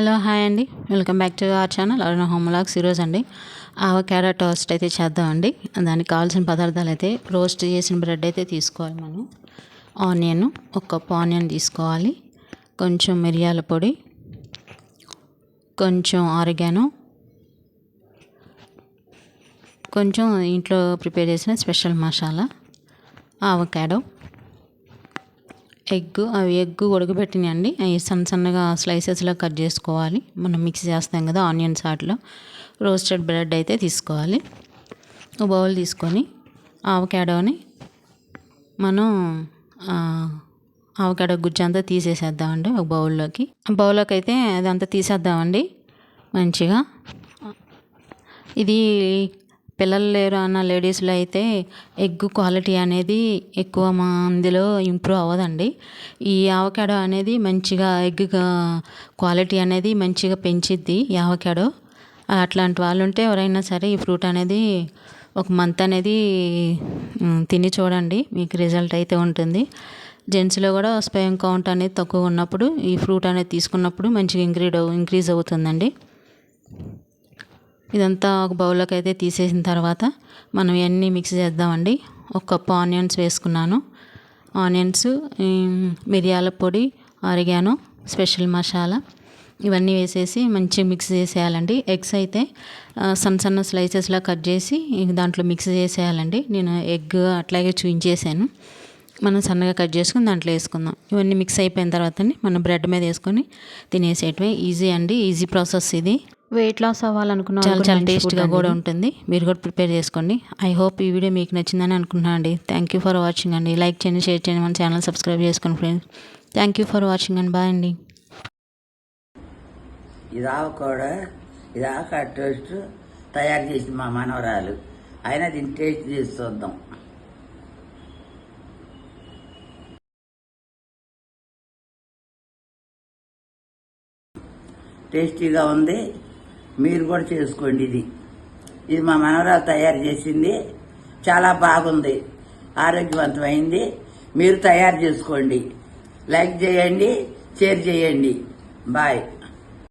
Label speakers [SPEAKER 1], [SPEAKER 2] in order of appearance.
[SPEAKER 1] Hello hi అండి. Welcome back to our channel Aruna హోమ్లాగ్స్ ఈరోజు అండి. ఆవకాడో టోస్ట్ అయితే చేద్దామండి దానికి కావాల్సిన పదార్థాలు అయితే రోస్ట్ చేసిన బ్రెడ్ అయితే తీసుకోవాలి మనం. ఆనియన్ ఒక కప్పు ఆనియన్ తీసుకోవాలి. కొంచెం మిరియాల పొడి కొంచెం ఆరిగాను. కొంచెం ఇంట్లో ప్రిపేర్ చేసిన స్పెషల్ మసాలా ఆవకాడో ఎగ్ అవి ఎగ్ ఉడకబెట్టినాయండి. అవి సన్న సన్నగా స్లైసెస్లో కట్ చేసుకోవాలి. మనం మిక్స్ చేస్తాం కదా ఆనియన్స్ వాటిలో రోస్టెడ్ బ్రెడ్ అయితే తీసుకోవాలి. ఒక బౌల్ తీసుకొని ఆవకాడోని మనం ఆవకాడో గుజ్జు అంతా తీసేసేద్దామండి ఒక బౌల్లోకి బౌల్లోకి అయితే అదంతా తీసేద్దామండి. మంచిగా. ఇది పిల్లలు లేరు అన్న లేడీస్లో అయితే ఎగ్ క్వాలిటీ అనేది ఎక్కువ మందిలో ఇంప్రూవ్ అవ్వదండి. ఈ ఆవకాడో అనేది మంచిగా ఎగ్ క్వాలిటీ అనేది మంచిగా పెంచిద్ది ఆవకాడో. అట్లాంటి వాళ్ళు ఉంటే ఎవరైనా సరే ఈ ఫ్రూట్ అనేది ఒక మంత్ అనేది తిని చూడండి మీకు రిజల్ట్ అయితే ఉంటుంది. జెంట్స్లో కూడా స్పెయం కౌంట్ అనేది తక్కువ ఉన్నప్పుడు ఈ ఫ్రూట్ అనేది తీసుకున్నప్పుడు మంచిగా ఇంక్రీడ్ ఇంక్రీజ్ అవుతుందండి. ఇదంతా ఒక బౌల్లోకి అయితే తీసేసిన తర్వాత మనం ఇవన్నీ మిక్స్ చేద్దామండి. ఒక కప్పు ఆనియన్స్ వేసుకున్నాను. ఆనియన్స్ మిరియాల పొడి ఆరిగాను స్పెషల్ మసాలా ఇవన్నీ వేసేసి మంచిగా మిక్స్ చేసేయాలండి. ఎగ్స్ అయితే సన్న సన్న స్లైసెస్లా కట్ చేసి దాంట్లో మిక్స్ చేసేయాలండి. నేను ఎగ్ అట్లాగే చూయించేసాను. మనం సన్నగా కట్ చేసుకుని దాంట్లో వేసుకుందాం. ఇవన్నీ మిక్స్ అయిపోయిన తర్వాత మనం బ్రెడ్ మీద వేసుకొని తినేసేయటమే ఈజీ అండి ఈజీ ప్రాసెస్ ఇది.
[SPEAKER 2] వెయిట్ లాస్ అవ్వాలనుకున్న
[SPEAKER 1] చాలా చాలా టేస్ట్గా కూడా ఉంటుంది. మీరు కూడా ప్రిపేర్ చేసుకోండి. ఐ హోప్ ఈ వీడియో మీకు నచ్చిందని అనుకుంటున్నాను అండి. థ్యాంక్ యూ ఫర్ వాచింగ్ అండి. లైక్ చేయండి షేర్ చేయండి మన ఛానల్ సబ్స్క్రైబ్ చేసుకోండి friends thank you for watching అండి. బాయ్ అండి.
[SPEAKER 3] ఇది ఆవకూడ ఇది ఆవకాడ టేస్ట్ తయారు చేసి మా మనవరాలు. అయినా దీన్ని టేస్ట్ చేసి చూద్దాం. టేస్టీగా ఉంది. మీరు కూడా చేసుకోండి ఇది. ఇది మా మనవరాలు తయారు చేసింది. చాలా బాగుంది. ఆరోగ్యవంతమైంది. మీరు తయారు చేసుకోండి. లైక్ చేయండి షేర్ చేయండి. బాయ్.